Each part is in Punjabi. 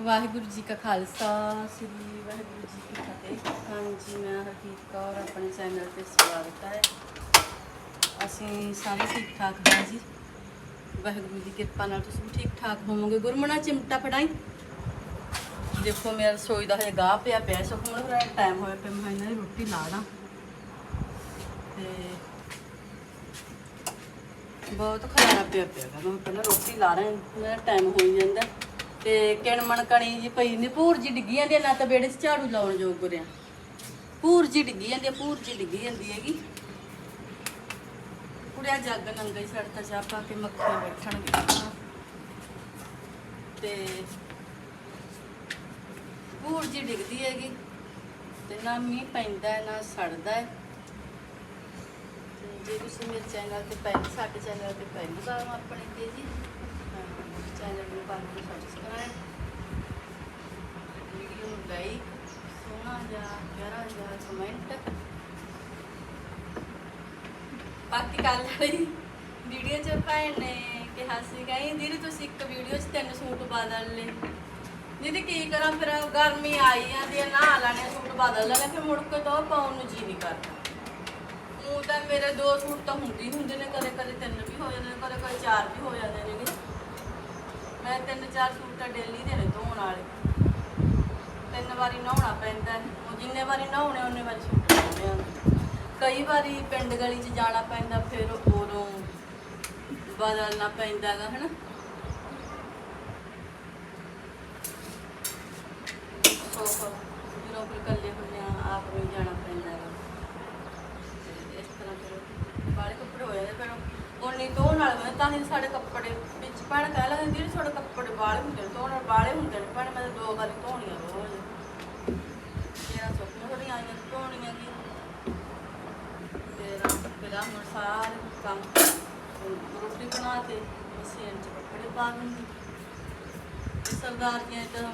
ਵਾਹਿਗੁਰੂ ਜੀ ਕਾ ਖਾਲਸਾ, ਸ੍ਰੀ ਵਾਹਿਗੁਰੂ ਜੀ ਕੀ ਫਤਿਹ। ਹਾਂਜੀ, ਮੈਂ ਹਰਜੀਤ ਕੌਰ, ਆਪਣੇ ਚੈਨਲ ਤੇ ਸਵਾਗਤ ਹੈ। ਅਸੀਂ ਸਾਰੇ ਠੀਕ ਠਾਕ ਹਾਂ ਜੀ। ਵਾਹਿਗੁਰੂ ਦੀ ਕਿਰਪਾ ਨਾਲ ਤੁਸੀਂ ਵੀ ਠੀਕ ਠਾਕ ਹੋਵੋਗੇ ਗੁਰਮਣਾ ਚਿਮਟਾ ਫੜਾਈ। ਦੇਖੋ, ਮੇਰਾ ਰਸੋਈ ਦਾ ਹਜੇ ਗਾਹ ਪਿਆ ਪਿਆ ਸੁਖਮਣ ਦਾ ਟਾਈਮ ਹੋਇਆ ਪਿਆ, ਮੈਂ ਇਹਨਾਂ ਦੀ ਰੋਟੀ ਲਾ ਦਾਂ ਤੇ ਬਹੁਤ ਖਲਾਰਾ ਪਿਆ ਪਿਆ ਗਾ। ਮੈਂ ਪਹਿਲਾਂ ਰੋਟੀ ਲਾ ਰਾਂ ਮੇਰਾ ਟਾਈਮ ਹੋਈ ਜਾਂਦਾ। ਤੇ ਕਿਣਮਣ ਕਣੀ ਜੀ ਪਈ ਨਹੀਂ ਭੂਰ ਜੀ ਡਿੱਗੀ ਜਾਂਦੀ ਆ, ਨਾ ਤਾਂ ਬੇੜੇ 'ਚ ਝਾੜੂ ਲਾਉਣ ਜੋਗ ਗੁਰਿਆ ਭੂਰ ਜੀ ਡਿੱਗੀ ਜਾਂਦੀ ਆ, ਭੂਰ ਜੀ ਡਿੱਗੀ ਜਾਂਦੀ ਹੈਗੀ। ਕੁੜਿਆ ਜੱਗ ਨੰਗਾ ਹੀ ਛੱਡਤਾ ਚਾਹ ਪਾ ਕੇ ਮੱਖੀਆਂ ਬੈਠਣਗੇ। ਤੇ ਭੂਰ ਜੀ ਡਿੱਗਦੀ ਹੈਗੀ। ਤੇ ਨਾ ਮੀਂਹ ਪੈਂਦਾ ਹੈ, ਨਾ ਸੜਦਾ। ਹੈ ਜੇ ਤੁਸੀਂ ਮੇਰੇ ਚੈਨਲ ਤੇ ਪਹਿਲੀ ਸਾਡੇ ਚੈਨਲ ਤੇ ਪਹਿਲੀ ਵਾਰ ਆਪਣੇ ਤੇ ਜੀ। ਚੈਨਲ ਨੂੰ ਕਰ ਲਓ ਸਬਸਕ੍ਰਾਈਬ ਵੀਡੀਓ ਨੂੰ ਲਾਈਕ ਸੋਹਣਾ ਜਿਹਾ ਪਿਆਰਾ ਜਿਹਾ ਕਮੈਂਟ ਬਾਕੀ ਕੱਲ ਵਾਲੀ ਵੀਡੀਓ ਚ ਭੈਣ ਨੇ ਕਿਹਾ ਸੀ ਗਈ ਦੀਦੀ ਤੁਸੀਂ ਇੱਕ ਵੀਡੀਓ 'ਚ ਤਿੰਨ ਸੂਟ ਬਦਲ ਲਏ। ਦੀਦੀ ਕੀ ਕਰਾਂ? ਫਿਰ ਗਰਮੀ ਆਈ ਜਾਂਦੀ ਹੈ ਨਹਾ ਲੈਣੇ ਸੂਟ ਬਦਲ ਲੈਣੇ ਫਿਰ ਮੁੜ ਕੇ ਤਾਂ ਪਾਉਣ ਨੂੰ ਜੀ ਨਹੀਂ ਕਰਦਾ। ਮੇਰੇ ਦੋ ਸੂਟ ਤਾਂ ਹੁੰਦੇ ਹੀ ਹੁੰਦੇ ਨੇ, ਕਦੇ ਕਦੇ ਤਿੰਨ ਵੀ ਹੋ ਜਾਂਦੇ ਨੇ, ਕਦੇ ਕਦੇ ਚਾਰ ਵੀ ਹੋ ਜਾਂਦੇ ਨੇ ਮੈਂ ਤਿੰਨ ਚਾਰ ਸੂਟ ਤਾਂ ਡੇਲੀ ਦੇ ਨੇ ਧੋਣ ਵਾਲੇ। ਤਿੰਨ ਵਾਰੀ ਨਹਾਉਣਾ ਪੈਂਦਾ ਉਹ ਜਿੰਨੇ ਵਾਰੀ ਨਹਾਉਣੇ, ਉਹਨੇ ਵਾਰੀ ਸੂਟ ਧੋਣੇ ਆ। ਕਈ ਵਾਰੀ ਪਿੰਡ ਗਲੀ 'ਚ ਜਾਣਾ ਪੈਂਦਾ, ਫਿਰ ਉਦੋਂ ਬਦਲਣਾ ਪੈਂਦਾ ਹੈਗਾ, ਹਨਾ? ਸੋ ਜਦੋਂ ਫਿਰ ਇਕੱਲੇ ਹੁੰਦੇ ਆ, ਆਪ ਨੂੰ ਜਾਣਾ ਪੈਂਦਾ ਹੈਗਾ ਤੇ ਇਸ ਤਰ੍ਹਾਂ ਫਿਰ ਬਾਲੇ ਕੱਪੜੇ ਹੋ ਜਾਂਦੇ ਫਿਰ ਉਨੀ ਧੋਣ ਨਾਲ ਮੈਂ ਤਾਂ ਹੀ ਸਾਡੇ ਕੱਪੜੇ ਵਿੱਚ ਭੈਣ ਕਹਿ ਲੈਂਦੀ ਜਿਹੜੀ ਤੁਹਾਡੇ ਕੱਪੜੇ ਬਾਲੇ ਹੁੰਦੇ ਨੇ, ਧੋਣ ਨਾਲ ਬਾਲੇ ਹੁੰਦੇ ਨੇ, ਭੈਣ ਮੈਂ ਦੋ ਵਾਰੀ ਧੋਣੀਆਂ ਰੋਜ਼। ਤੇਰਾ ਸੁੱਕੀਆਂ ਥੋੜੀਆਂ ਆਈਆਂ ਧੋਣੀਆਂ ਕੀ। ਤੇਰਾ ਫਿਰ ਹੁਣ ਸਾਰੇ ਕੰਮ ਰੋਟੀ ਬਣਾ ਤੇ ਮਸ਼ੀਨ 'ਚ ਕੱਪੜੇ ਪਾ ਦਿੰਦੀ। ਤੇ ਸਰਦਾਰ ਦੀਆਂ ਤਾਂ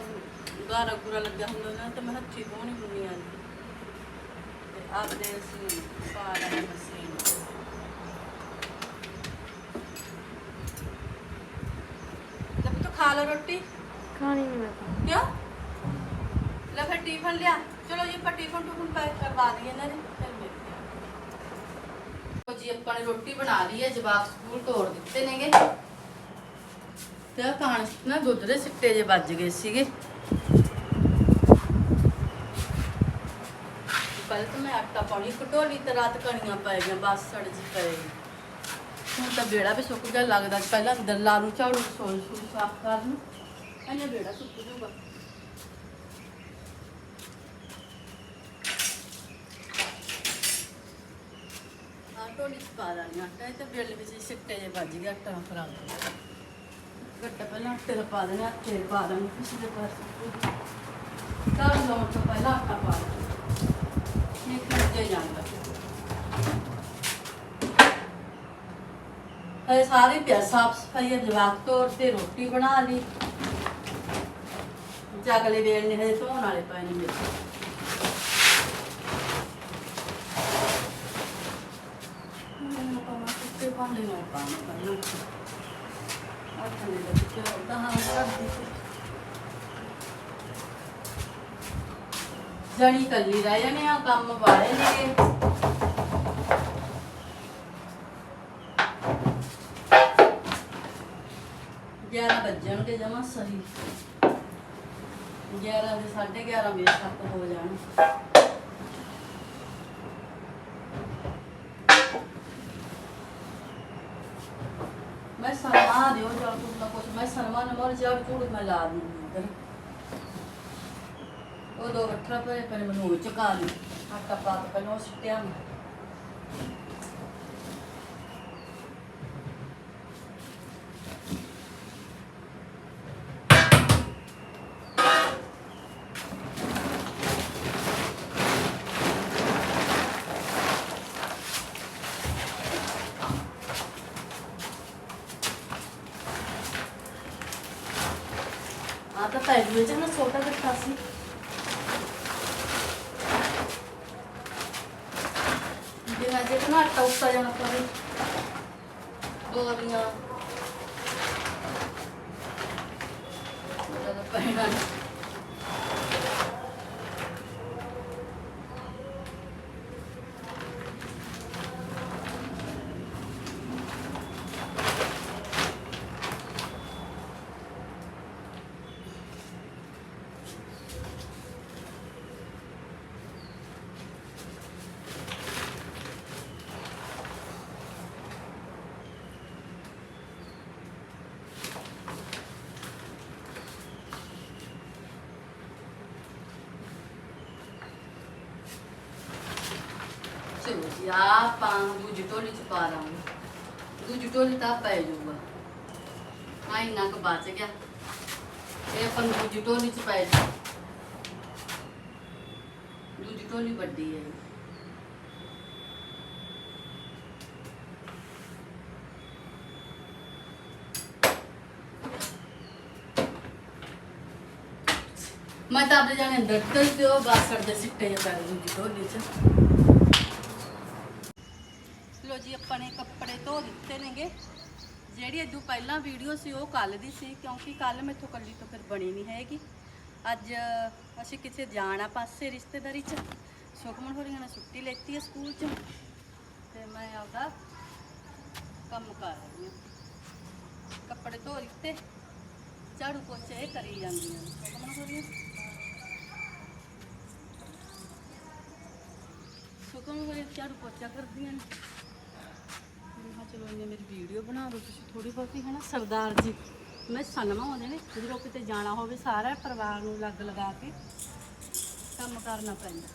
ਗਾਰਾ ਗੁਰਾ ਲੱਗਿਆ ਹੁੰਦਾ ਨਾ, ਤੇ ਮੈਂ ਹੱਥੀ ਧੋਣੀ ਹੁੰਦੀ ਆ ਤੇ ਆਪਦੇ ਅਸੀਂ ਪਾ ਲੈਣਾ ਮਸ਼ੀਨ 'ਚ ਲੈ ਤੂੰ ਖਾ ਲਓ ਰੋਟੀ। ਖਾਣੀ ਨਹੀਂ ਮੈਂ। ਖਾਣੀ। ਕਿਉਂ? ਲੈ ਫਿਰ ਟਿਫਨ ਲਿਆ। ਚਲੋ ਜੀ ਆਪਾਂ ਟਿਫਨ ਟੁਫਨ ਪੈਕ ਕਰਵਾ ਦਈਏ ਇਹਨਾਂ ਦੇ ਫਿਰ ਮਿਲਦੇ ਹਾਂ। ਜੀ ਆਪਾਂ ਨੇ ਰੋਟੀ ਬਣਾ ਲਈ ਹੈ ਜਵਾਕ ਸਕੂਲ ਤੋੜ ਦਿੱਤੇ ਨੇਗੇ। ਤੇ ਆ ਕਾਣ ਨਾ ਦੁੱਧ ਦੇ ਸਿੱਟੇ ਜੇ ਵੱਜ ਗਏ ਸੀਗੇ। ਪਹਿਲਾਂ ਤਾਂ ਮੈਂ ਆਟਾ ਪਾਣੀ ਕਟੋਲੀ ਤੇ ਰਾਤ ਕਣੀਆਂ ਪੈ ਗਈਆਂ ਬਸ ਸੜ ਜੀ ਪਏ ਹੁਣ ਤਾਂ ਬੇੜਾ ਵੀ ਸੁੱਕ ਗਿਆ, ਲੱਗਦਾ ਪਹਿਲਾਂ ਅੰਦਰ ਲਾ ਨੂੰ ਝਾੜੂ ਸੋਈ ਸੂਈ ਸਾਫ਼ ਕਰ ਨੂੰ ਇਹਨੇ ਬੇੜਾ ਸੁੱਕ ਜੂਗਾ ਆਟੋ ਨਹੀਂ ਪਾ ਦਾਂਗੇ ਆਟਾ, ਇਹ ਤਾਂ ਬਿੱਲ ਵਿੱਚ ਸਿੱਟੇ ਜੇ ਵੱਜ ਗਿਆ ਆਟਾ ਖਰਾਬ ਗੱਟਾ ਪਹਿਲਾਂ ਆਟੇ ਦਾ ਪਾ ਦੇਣਾ, ਆਟੇ ਪਾ ਦਾਂਗੇ, ਪਿਛਲੇ ਪਾਸੇ ਤਾਂ ਲਾਉਣ ਤੋਂ ਪਹਿਲਾਂ ਆਟਾ ਪਾ ਦੇਣਾ ਇਹ ਖਰਚੇ ਜਾਂਦਾ? ਹਏ ਸਾਰੇ ਪਿਆ ਸਾਫ਼ ਸਫ਼ਾਈ ਜਵਾਕ ਤੋਰ ਤੇ ਰੋਟੀ ਬਣਾ ਲਈ। ਜਗਲੇ ਵੇਲ ਨੇ ਹਜੇ ਧੋਣ ਵਾਲੇ ਪਏ ਨੇ ਮੇਰੇ ਭਾਂਡੇ ਨਾਲ ਪਾਣਾ ਪਹਿਲਾਂ ਥੱਲੇ ਦੇ ਵਿੱਚ ਉਹਦਾ ਹਾਂ ਕਰਦੀ ਜਣੀ ਕੱਲੀ ਰਹਿ ਜਾਣੇ ਆ, ਕੰਮ ਵਾਲੇ ਨੇ। ਗਿਆਰਾਂ ਵੱਜਣਗੇ ਜਮਾ ਸਹੀ। 11 ਦੇ 11:30 ਵਜੇ ਤੱਕ ਹੋ ਜਾਣ। ਮੈਂ ਸਨਮਾ ਦਿਓ ਜਾਂ ਕੁਝ ਨਾ ਕੁਝ ਮੈਂ ਸਨਮਾ ਨਾ ਮਰ ਜਾ ਝੂੜ ਮੈਂ ਲਾ ਦੂੰਗੀ ਇੱਧਰ। ਉਹ ਦੋ ਵੱਖਰਾ ਪਏ ਪਰ ਮੈਨੂੰ ਉਹ ਚੁਕਾ ਲਈ ਆਟਾ ਪਾ ਕੇ ਪਹਿਲਾਂ ਉਹ ਸਿੱਟਿਆ ਮੈਂ। ਆ ਤਾਂ ਪੈਗ ਵਿੱਚ ਨਾ ਛੋਟਾ ਇਕੱਠਾ ਸੀ ਜਿਵੇਂ ਜੇ ਨਾ ਆਪਾਂ ਦੂਜੀ ਢੋਲੀ ਚ ਪਾ ਲਾਂਗੇ। ਦੂਜੀ ਢੋਲੀ ਤਾਂ ਪੈ ਜਾਊਗਾ। ਆ ਇੰਨਾ ਕੁ ਬਚ ਗਿਆ। ਇਹ ਆਪਾਂ ਦੂਜੀ ਢੋਲੀ ਚ ਪੈ ਜਾ ਦੂਜੀ ਟੋਲੀ ਵੱਡੀ ਹੈ ਮੈਂ ਤਾਂ ਆਪਣੇ ਜਾਣੇ ਅੰਦਰ ਤੇ ਉਹ ਬਾਸੜ ਦੇ ਸਿੱਟੇ ਜਾਂ ਪੈ ਦੂਜੀ ਢੋਲੀ ਚ। ਲੋ ਜੀ, ਆਪਾਂ ਨੇ ਕੱਪੜੇ ਧੋ ਦਿੱਤੇ ਨੇਗੇ। ਜਿਹੜੀ ਇਦੋਂ ਪਹਿਲਾਂ ਵੀਡੀਓ ਸੀ, ਉਹ ਕੱਲ ਦੀ ਸੀ, ਕਿਉਂਕਿ ਕੱਲ ਮੈਥੋਂ ਕੱਲੀ ਤੋਂ ਫਿਰ ਬਣੀ ਨਹੀਂ ਹੈਗੀ। ਅੱਜ ਅਸੀਂ ਕਿਤੇ ਜਾਣਾ ਪਾਸੇ ਰਿਸ਼ਤੇਦਾਰੀ 'ਚ। ਸੁਖਮਨ ਹੋਰੀਆਂ ਨੇ ਛੁੱਟੀ ਲੈਤੀ ਹੈ ਸਕੂਲ 'ਚ। ਤੇ ਮੈਂ ਆਪਦਾ ਕੰਮ ਕਰ ਰਹੀ ਹਾਂ। ਕੱਪੜੇ ਧੋ ਦਿੱਤੇ, ਝਾੜੂ ਪੋਚੇ ਕਰੀ ਜਾਂਦੀਆਂ ਸੁਖਮਨ ਹੋਰੀਆਂ? ਸੁਖਮਨ ਹੋਰੀਆਂ ਝਾੜੂ ਪੋਚਾ ਕਰਦੀਆਂ ਨੇ। ਚਲੋ ਇਹਨੇ ਮੇਰੀ ਵੀਡੀਓ ਬਣਾ ਦਿਓ, ਤੁਸੀਂ ਥੋੜੀ ਬਹੁਤੀ ਹੈ ਨਾ ਸਰਦਾਰ ਜੀ। ਮੈਂ ਸਨਮਾ ਆਉਂਦੇ ਨੇ ਜਦੋਂ ਕਿਤੇ ਜਾਣਾ ਹੋਵੇ ਸਾਰਾ ਪਰਿਵਾਰ ਨੂੰ ਲੱਗ ਲਗਾ ਕੇ ਕੰਮ ਕਰਨਾ ਪੈਂਦਾ।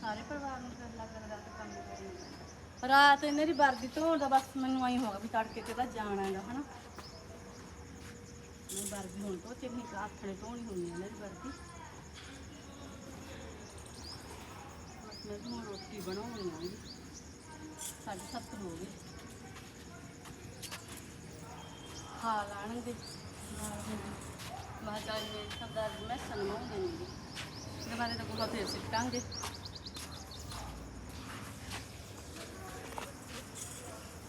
ਸਾਰੇ ਪਰਿਵਾਰ ਨੂੰ ਫਿਰ ਲੱਗ ਲਗਾ ਕੇ ਕੰਮ ਕਰਨਾ ਪੈਂਦਾ। ਰਾਤ ਇਹਨਾਂ ਦੀ ਵਰਦੀ ਧੋਣ ਦਾ ਬਸ ਮੈਨੂੰ ਆਈ ਹੋਗਾ ਵੀ ਤੜਕੇ ਤੇ ਤਾਂ ਜਾਣਾ ਹੈਗਾ, ਹਨਾ। ਮੈਂ ਵਰਦੀ ਹੁਣ ਤੋਂ ਤੇ ਨਹੀਂ ਆਥਣੇ ਧੋਣੀ ਹੁੰਦੀ ਹੈ ਇਹਨਾਂ ਦੀ ਵਰਦੀ। ਬਸ ਮੈਂ ਹੁਣ ਰੋਟੀ ਬਣਾਉਣੀ ਆਂਗੀ ਸਾਢੇ ਸੱਤ ਹੋ ਗਏ ਖਾ ਲਾਣਗੇ। ਮੈਂ ਚਾਹ ਇਹ ਸਰਦਾਰ ਜੀ ਮੈਂ ਸਨਮਾਉਂਦੇ ਨਹੀਂ ਇਹਦੇ ਬਾਰੇ ਤਾਂ ਗੁਹਾ ਫੇਰ ਸਿੱਟਾਂਗੇ।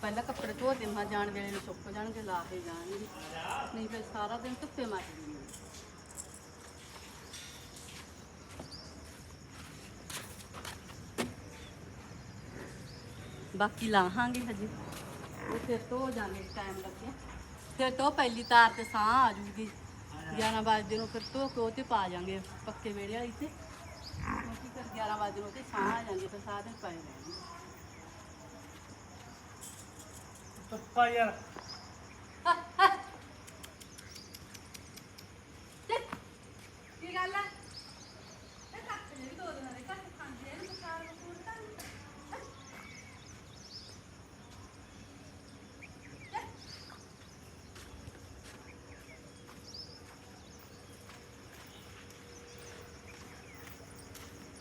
ਪਹਿਲਾਂ ਕੱਪੜੇ ਧੋ ਦੇ ਮਾ ਜਾਣ ਵੇਲੇ ਨੂੰ ਸੁੱਕ ਜਾਣਗੇ, ਲਾ ਕੇ ਜਾਣਗੇ। ਨਹੀਂ ਫਿਰ ਸਾਰਾ ਦਿਨ ਧੁੱਪੇ ਮੱਚ ਜਾਣਗੇ ਬਾਕੀ ਲਾਹਾਂਗੇ ਹਜੇ। ਉਹ ਫਿਰ ਤੋਂ ਜਾਣੇ ਟਾਈਮ ਲੱਗਿਆ ਫਿਰ ਤੋਂ ਪਹਿਲੀ ਤਾਰ ਤੇ ਸਾਹ ਆ ਜੂਗੀ। 11 ਵਜੇ ਨੂੰ ਫਿਰ ਤੋਂ ਕੋ ਤੇ ਪਾ ਜਾਾਂਗੇ ਪੱਕੇ ਵੇੜੇ ਵਾਲੀ ਤੇ। ਕਿਉਂਕਿ ਫਿਰ 11 ਵਜੇ ਨੂੰ ਤੇ ਸਾਹ ਆ ਜਾਂਦੇ ਫਿਰ ਸਾਹ ਦਿਨ ਪਏ ਰਹਿਣਗੇ। ਪੱਪਾ ਯਾਰ।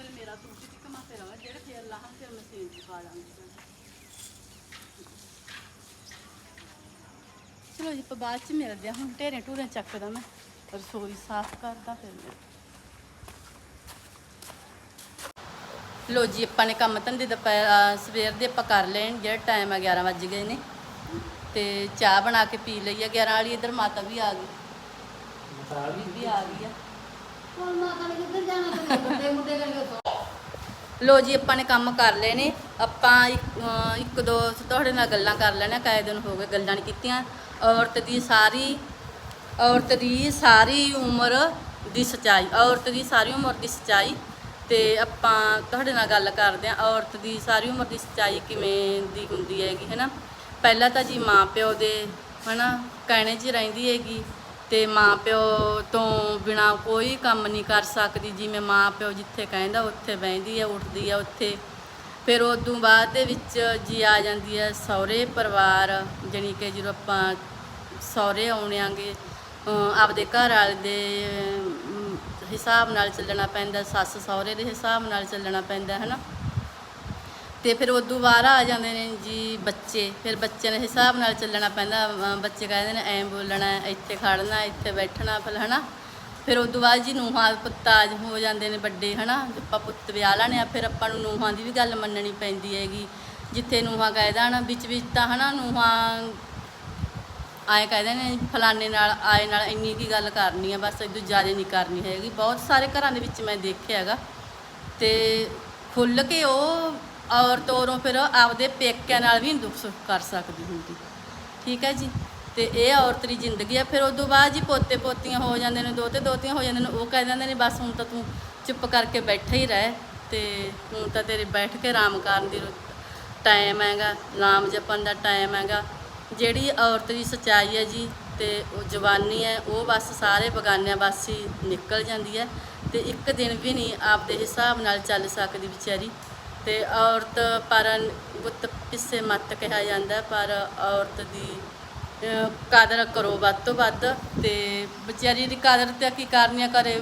ਫਿਰ ਮੇਰਾ ਸੂਟ ਸੀ ਕਿ ਮੈਂ ਫਿਰ ਆਵਾਂ ਜਿਹੜੇ ਫੇਰ ਲਾਹਾਂ ਫਿਰ ਮਸ਼ੀਨ 'ਚ ਪਾ ਲਾਂਗੀ। ਚਲੋ ਜੀ ਆਪਾਂ ਬਾਅਦ ਚ ਮਿਲਦੇ ਹਾਂ। ਹੁਣ ਢੇਰੇ ਢੂਰੇ ਚੱਕਦਾ ਮੈਂ। ਰਸੋਈ ਸਾਫ਼ ਕਰਦਾ ਫਿਰ ਮੈਂ। ਲੋ ਜੀ ਆਪਾਂ ਨੇ ਕੰਮ ਧੰਦੇ ਦਾ ਸਵੇਰ ਦੇ ਆਪਾਂ ਕਰ ਲੈਣ ਜਿਹੜਾ ਟਾਈਮ ਆ 11 ਵੱਜ ਗਏ ਨੇ। ਤੇ ਚਾਹ ਬਣਾ ਕੇ ਪੀ ਲਈ ਆ। 11 ਵਾਲੀ ਇਧਰ ਮਾਤਾ ਵੀ ਆ ਗਈ। ਬੀਬੀ ਆ ਗਈ ਆ। ਲੋ ਜੀ, ਆਪਾਂ ਨੇ ਕੰਮ ਕਰ ਲਏ ਨੇ। ਆਪਾਂ ਇੱਕ ਇੱਕ ਦੋ ਤੁਹਾਡੇ ਨਾਲ ਗੱਲਾਂ ਕਰ ਲੈਣਾ ਕਾਇ ਦਿਨ ਹੋ ਗਏ ਗੱਲਾਂ ਨਹੀਂ ਕੀਤੀਆਂ। ਔਰਤ ਦੀ ਸਾਰੀ, ਔਰਤ ਦੀ ਸਾਰੀ ਉਮਰ ਦੀ ਸਚਾਈ, ਔਰਤ ਦੀ ਸਾਰੀ ਉਮਰ ਦੀ ਸਚਾਈ। ਤੇ ਆਪਾਂ ਤੁਹਾਡੇ ਨਾਲ ਗੱਲ ਕਰਦੇ ਹਾਂ ਔਰਤ ਦੀ ਸਾਰੀ ਉਮਰ ਦੀ ਸਚਾਈ ਕਿਵੇਂ ਦੀ ਹੁੰਦੀ ਹੈਗੀ, ਹੈਨਾ? ਪਹਿਲਾਂ ਤਾਂ ਜੀ ਮਾਂ ਪਿਓ ਦੇ, ਹਨਾ, ਕਹਿਣੇ 'ਚ ਰਹਿੰਦੀ ਹੈਗੀ। ਤੇ ਮਾਂ ਪਿਓ ਤੋਂ ਬਿਨਾ ਕੋਈ ਕੰਮ ਨਹੀਂ ਕਰ ਸਕਦੀ, ਜਿਵੇਂ ਮਾਂ ਪਿਓ ਜਿੱਥੇ ਕਹਿੰਦਾ ਉੱਥੇ ਬਹਿੰਦੀ ਹੈ ਉੱਠਦੀ ਹੈ ਉੱਥੇ। ਫਿਰ ਉਦੋਂ ਬਾਅਦ ਦੇ ਵਿੱਚ ਜੀ ਆ ਜਾਂਦੀ ਹੈ ਸਹੁਰੇ ਪਰਿਵਾਰ, ਜਾਣੀ ਕਿ ਜਦੋਂ ਆਪਾਂ ਸਹੁਰੇ ਆਉਣਿਆਂਗੇ ਆਪਦੇ ਘਰ ਵਾਲੇ ਦੇ ਹਿਸਾਬ ਨਾਲ ਚੱਲਣਾ ਪੈਂਦਾ, ਸੱਸ ਸਹੁਰੇ ਦੇ ਹਿਸਾਬ ਨਾਲ ਚੱਲਣਾ ਪੈਂਦਾ ਹੈ ਨਾ ਤੇ ਫਿਰ ਉਦੋਂ ਬਾਅਦ ਆ ਜਾਂਦੇ ਨੇ ਜੀ ਬੱਚੇ, ਫਿਰ ਬੱਚਿਆਂ ਦੇ ਹਿਸਾਬ ਨਾਲ ਚੱਲਣਾ ਪੈਂਦਾ ਅਮ ਬੱਚੇ ਕਹਿੰਦੇ ਨੇ ਐਂ ਬੋਲਣਾ, ਇੱਥੇ ਖੜਨਾ, ਇੱਥੇ ਬੈਠਣਾ, ਫਿਰ ਹਨਾ। ਫਿਰ ਉਦੋਂ ਬਾਅਦ ਜੀ ਨੂੰਹਾਂ ਪੁੱਤਾਜ ਹੋ ਜਾਂਦੇ ਨੇ ਵੱਡੇ, ਹਨਾ। ਆਪਾਂ ਪੁੱਤ ਵਿਆਹ ਲੈਣੇ ਆ, ਫਿਰ ਆਪਾਂ ਨੂੰ ਨੂਹਾਂ ਦੀ ਵੀ ਗੱਲ ਮੰਨਣੀ ਪੈਂਦੀ ਹੈਗੀ। ਜਿੱਥੇ ਨੂਹਾਂ ਕਹਿ ਦੇਣ, ਵਿੱਚ ਵਿੱਚ ਤਾਂ ਹਨਾ ਨੂੰਹਾਂ ਆਏ ਕਹਿੰਦੇ ਨੇ ਫਲਾਣੇ ਨਾਲ, ਆਏ ਨਾਲ ਇੰਨੀ ਕੀ ਗੱਲ ਕਰਨੀ ਆ, ਬਸ ਇਦੋਂ ਜ਼ਿਆਦਾ ਨਹੀਂ ਕਰਨੀ ਹੈਗੀ। ਬਹੁਤ ਸਾਰੇ ਘਰਾਂ ਦੇ ਵਿੱਚ ਮੈਂ ਦੇਖਿਆ ਹੈਗਾ। ਤੇ ਖੁੱਲ ਕੇ ਉਹ ਔਰਤ ਉਰੋਂ ਫਿਰ ਆਪਦੇ ਪੇਕਿਆਂ ਨਾਲ ਵੀ ਦੁੱਖ ਸੁੱਖ ਕਰ ਸਕਦੀ ਹੁੰਦੀ। ਠੀਕ ਹੈ ਜੀ? ਤੇ ਇਹ ਔਰਤ ਦੀ ਜ਼ਿੰਦਗੀ ਆ, ਫਿਰ ਉਦੋਂ ਬਾਅਦ ਜੀ ਪੋਤੇ ਪੋਤੀਆਂ ਹੋ ਜਾਂਦੇ ਨੇ, ਦੋਤੇ ਦੋਤੀਆਂ ਹੋ ਜਾਂਦੇ ਨੇ, ਉਹ ਕਹਿ ਦਿੰਦੇ ਨੇ, ਬਸ ਹੁਣ ਤਾਂ ਤੂੰ ਚੁੱਪ ਕਰਕੇ ਬੈਠਾ ਹੀ ਰਹਿ ਤੇ ਹੁਣ ਤਾਂ ਤੇਰੇ ਬੈਠ ਕੇ ਆਰਾਮ ਕਰਨ ਦੀ ਟਾਈਮ ਹੈਗਾ ਨਾਮ ਜਪਣ ਦਾ ਟਾਈਮ ਹੈਗਾ। ਜਿਹੜੀ ਔਰਤ ਦੀ ਸਚਾਈ ਹੈ ਜੀ ਤੇ ਉਹ ਜਵਾਨੀ ਹੈ, ਉਹ ਬਸ ਸਾਰੇ ਬਗਾਨਿਆਂ ਵਾਸੀ ਨਿਕਲ ਜਾਂਦੀ ਹੈ ਤੇ ਇੱਕ ਦਿਨ ਵੀ ਨਹੀਂ ਆਪਦੇ ਹਿਸਾਬ ਨਾਲ ਚੱਲ ਸਕਦੀ ਵਿਚਾਰੀ। ਤੇ ਔਰਤ ਪਰ ਗੁੱਤ ਪਿੱਛੇ ਮੱਤ ਕਿਹਾ ਜਾਂਦਾ ਪਰ ਔਰਤ ਦੀ ਅਹ, ਕਦਰ ਕਰੋ ਵੱਧ ਤੋਂ ਵੱਧ ਤੇ ਵਿਚਾਰੀ ਦੀ ਕਦਰ ਤੇ ਕੀ ਕਰਨੀਆਂ ਆ ਕਰੇ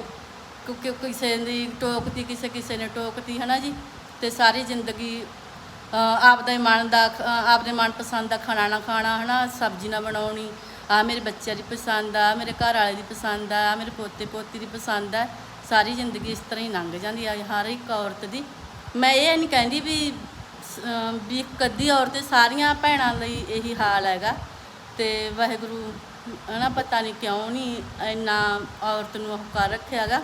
ਕਿਉਂਕਿ ਕਿਸੇ ਦੀ ਟੋਕਤੀ ਕਿਸੇ ਕਿਸੇ ਨੇ ਟੋਕਤੀ ਹਨਾ ਜੀ? ਤੇ ਸਾਰੀ ਜ਼ਿੰਦਗੀ ਆਪਦਾ ਹੀ ਮਨ ਦਾ ਖ- ਅਹ ਆਪਦੇ ਮਨਪਸੰਦ ਦਾ ਖਾਣਾ ਨਾ ਖਾਣਾ ਹਨਾ? ਸਬਜ਼ੀ ਨਾ ਬਣਾਉਣੀ ਆ ਮੇਰੇ ਬੱਚਿਆਂ ਦੀ ਪਸੰਦ ਆ ਮੇਰੇ ਘਰ ਵਾਲੇ ਦੀ ਪਸੰਦ ਆ ਆਹ ਮੇਰੇ ਪੋਤੇ ਪੋਤੀ ਦੀ ਪਸੰਦ ਆ ਸਾਰੀ ਜ਼ਿੰਦਗੀ ਇਸ ਤਰ੍ਹਾਂ ਹੀ ਲੰਘ ਜਾਂਦੀ ਆ ਹਰ ਇੱਕ ਔਰਤ ਦੀ। ਮੈਂ ਇਹ ਨਹੀਂ ਕਹਿੰਦੀ ਵੀ ਸ- ਅਹ, ਵੀ ਇੱਕ ਅੱਧੀ ਔਰਤ ਸਾਰੀਆਂ ਭੈਣਾਂ ਲਈ ਇਹੀ ਹਾਲ ਹੈਗਾ ਤੇ ਵਾਹਿਗੁਰੂ, ਹਨਾ, ਪਤਾ ਨਹੀਂ ਕਿਉਂ ਨਹੀਂ ਇੰਨਾ ਔਰਤ ਨੂੰ ਉਹ ਕਰ ਰੱਖਿਆਗਾ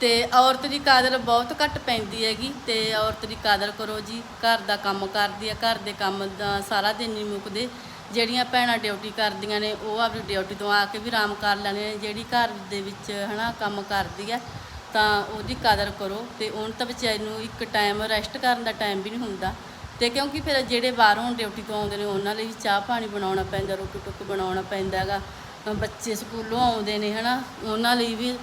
ਤੇ ਔਰਤ ਦੀ ਕਦਰ ਬਹੁਤ ਘੱਟ ਪੈਂਦੀ ਹੈਗੀ ਤੇ ਔਰਤ ਦੀ ਕਦਰ ਕਰੋ ਜੀ, ਘਰ ਦਾ ਕੰਮ ਕਰਦੀ ਆ, ਘਰ ਦੇ ਕੰਮ ਦਾ ਸਾਰਾ ਦਿਨ ਨਹੀਂ ਮੁੱਕਦੇ। ਜਿਹੜੀਆਂ ਭੈਣਾਂ ਡਿਊਟੀ ਕਰਦੀਆਂ ਨੇ, ਉਹ ਆਪਣੀ ਡਿਊਟੀ ਤੋਂ ਆ ਕੇ ਵੀ ਆਰਾਮ ਕਰ ਲੈਂਦੇ ਨੇ, ਜਿਹੜੀ ਘਰ ਦੇ ਵਿੱਚ, ਹਨਾ, ਕੰਮ ਕਰਦੀ ਹੈ ਤਾਂ ਉਹਦੀ ਕਦਰ ਕਰੋ ਤੇ ਉਹਨੂੰ ਤਾਂ ਵਿਚਾਰੀ ਨੂੰ ਇੱਕ ਟਾਈਮ ਰੈਸਟ ਕਰਨ ਦਾ ਟਾਈਮ ਵੀ ਨਹੀਂ ਹੁੰਦਾ। ਤੇ ਕਿਉਂਕਿ ਫਿਰ ਜਿਹੜੇ ਬਾਹਰੋਂ ਡਿਊਟੀ ਤੋਂ ਆਉਂਦੇ ਨੇ, ਉਹਨਾਂ ਲਈ ਵੀ ਚਾਹ ਪਾਣੀ ਬਣਾਉਣਾ ਪੈਂਦਾ, ਰੋਟੀ ਟੁੱਕ ਬਣਾਉਣਾ ਪੈਂਦਾ ਹੈਗਾ। ਬੱਚੇ ਸਕੂਲੋਂ ਆਉਂਦੇ ਨੇ ਹਨਾ, ਉਹਨਾਂ ਲਈ ਵੀ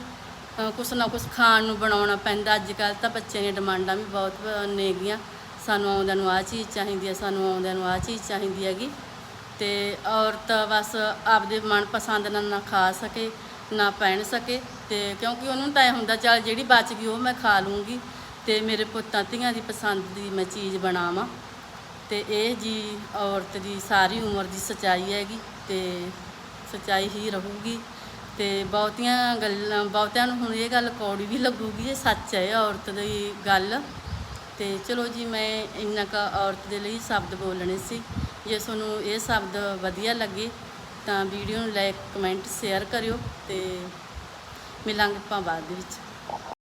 ਕੁਛ ਨਾ ਕੁਛ ਖਾਣ ਨੂੰ ਬਣਾਉਣਾ ਪੈਂਦਾ। ਅੱਜ ਕੱਲ੍ਹ ਤਾਂ ਬੱਚਿਆਂ ਦੀਆਂ ਡਿਮਾਂਡਾਂ ਵੀ ਬਹੁਤ ਨੇਗੀਆਂ ਸਾਨੂੰ ਆਉਂਦਿਆਂ ਨੂੰ ਆਹ ਚੀਜ਼ ਚਾਹੀਦੀ ਹੈ, ਸਾਨੂੰ ਆਉਂਦਿਆਂ ਨੂੰ ਆਹ ਚੀਜ਼ ਚਾਹੀਦੀ ਹੈਗੀ। ਤੇ ਔਰਤ ਬਸ ਆਪਦੇ ਮਨਪਸੰਦ ਨਾਲ ਨਾ ਖਾ ਸਕੇ, ਨਾ ਪਹਿਨ ਸਕੇ। ਤੇ ਕਿਉਂਕਿ ਉਹਨੂੰ ਤਾਂ ਇਹ ਹੁੰਦਾ, ਚੱਲ ਜਿਹੜੀ ਬਚ ਗਈ ਉਹ ਮੈਂ ਖਾ ਲੂੰਗੀ ਤੇ ਮੇਰੇ ਪੁੱਤਾਂ ਧੀਆਂ ਦੀ ਪਸੰਦ ਦੀ ਮੈਂ ਚੀਜ਼ ਬਣਾਵਾਂ। ਤੇ ਇਹ ਜੀ ਔਰਤ ਦੀ ਸਾਰੀ ਉਮਰ ਦੀ ਸਚਾਈ ਹੈਗੀ ਤੇ ਸਚਾਈ ਹੀ ਰਹੂਗੀ। ਤੇ ਬਹੁਤੀਆਂ ਗੱਲਾਂ, ਬਹੁਤਿਆਂ ਨੂੰ ਹੁਣ ਇਹ ਗੱਲ ਕੌੜੀ ਵੀ ਲੱਗੂਗੀ, ਇਹ ਸੱਚ ਹੈ, ਇਹ ਔਰਤ ਦੀ ਗੱਲ। ਤੇ ਚਲੋ ਜੀ, ਮੈਂ ਇੰਨਾ ਕੁ ਔਰਤ ਦੇ ਲਈ ਸ਼ਬਦ ਬੋਲਣੇ ਸੀ। ਜੇ ਤੁਹਾਨੂੰ ਇਹ ਸ਼ਬਦ ਵਧੀਆ ਲੱਗੇ ਤਾਂ ਵੀਡੀਓ ਨੂੰ ਲਾਈਕ ਕਮੈਂਟ ਸ਼ੇਅਰ ਕਰਿਓ ਤੇ ਮਿਲਾਂਗੇ ਆਪਾਂ ਬਾਅਦ ਦੇ ਵਿੱਚ